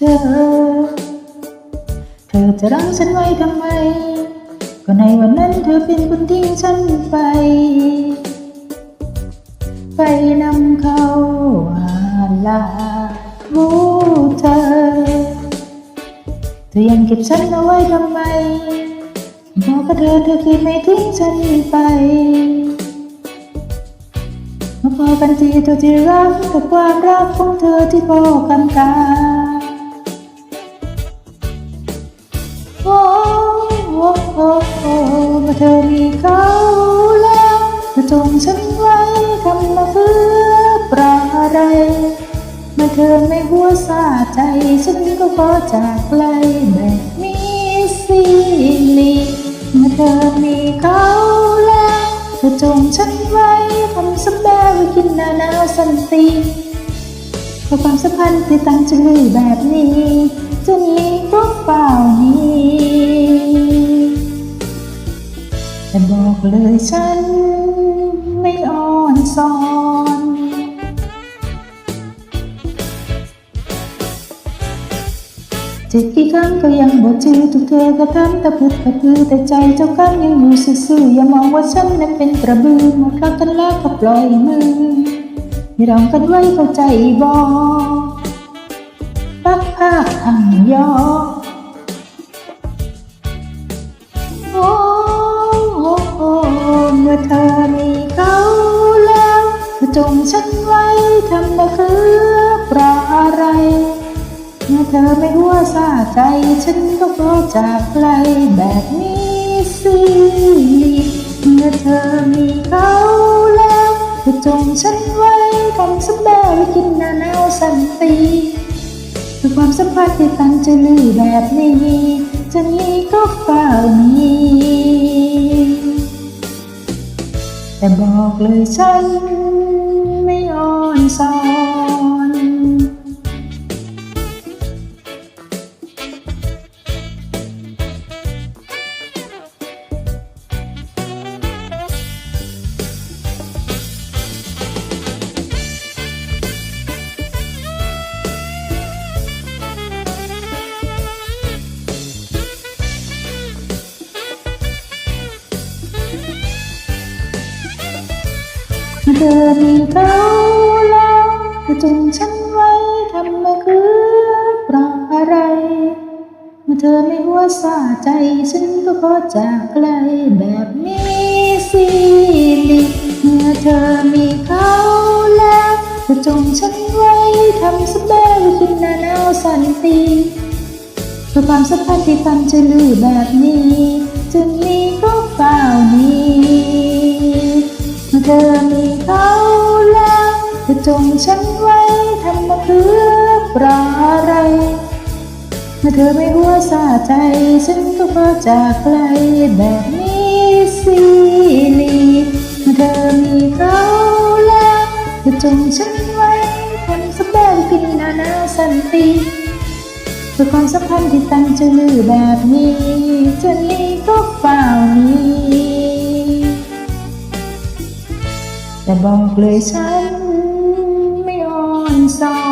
เธอ เธอจะรังฉันไว้ทำไม ก็ในวันนั้นเธอเป็นคนทิ้งฉันไป ไปนำเขาอาลาบูเธอ เธอยังเก็บฉันเอาไว้ทำไมบอกกับเธอเธอคิดไม่ทิ้งฉันไปมาพอกันทีเธอที่รักกับความรักของเธอที่พอกันกา โอ้โอ้เมื่อเธอมีเขาแล้วเธอจงฉันไว้ทำมาเพื่อปราอะไรเมื่อเธอไม่หัวซาใจ ฉันก็ขอจากไกลแบบมีสิลีเมื่อเธอมีเขาแล้วเธอจงฉันไว้ทำสัมแบวกินหนาหนาวสันติเพราะความสัมพันธ์ที่ตั้งจะลือแบบนี้จะมีก็เปล่านี้ เลยฉัน ไม่อ่อนสอนเจะกี่ครั้งก็ยังบ่จือทุกเธอก็ทำต่พึดต่พือแต่ใจเจ้าครั้งยังอยู่ซื่อๆอย่ามองว่าฉันนั้นเป็นกระบือหมดรักกันแล้วก็ปล่อยมือไม่รองกันไว้เข้าใจบ่ปักภาคทางยอ เมื่อเธอมีเขาแล้วเธอจงฉันไว้ทำมาคือปราอะไร เมื่อเธอไม่หัวซาใจ ฉันก็ขอจากไกลแบบนี้สิเมื่อเธอมีเขาแล้วเธอจงฉันไว้ทำสัมแบไว้กินนาหนาวสันติเพื่อความสัมพันธ์ที่ตั้งใจลือแบบนี้จะมีก็เปล่ามี แต่บอกเลยฉันไม่อ่อนสอน เธอมีเขาแล้วเธอจงฉันไว้ทำมาคือปราอะไร เมื่อเธอไม่หัวซาใจ ฉันก็ขอจากไกลแบบนี้สิลิเมื่อเธอมีเขาแล้วเธอจงฉันไว้ทำสบายไว้กินหนาหนาวสันติเพื่อความสัมพันธ์ที่ฟันจะลือแบบนี้จะมีก็เปล่านี้ ธอมีเขาแล้วเธอจงฉันไว้ทำมาเพื่อปราอะไรเมื่อเธอไม่หัวซาใจ ฉันก็พอจากไกลแบบนี้สิลีเมื่อเธอมีเขาแล้วเธอจงฉันไว้ทำสบายกินนานาสันติเพื่อความสัมพันธ์ที่ตั้งจะลือแบบนี้จะ เลยฉันไม่อ่อนสอน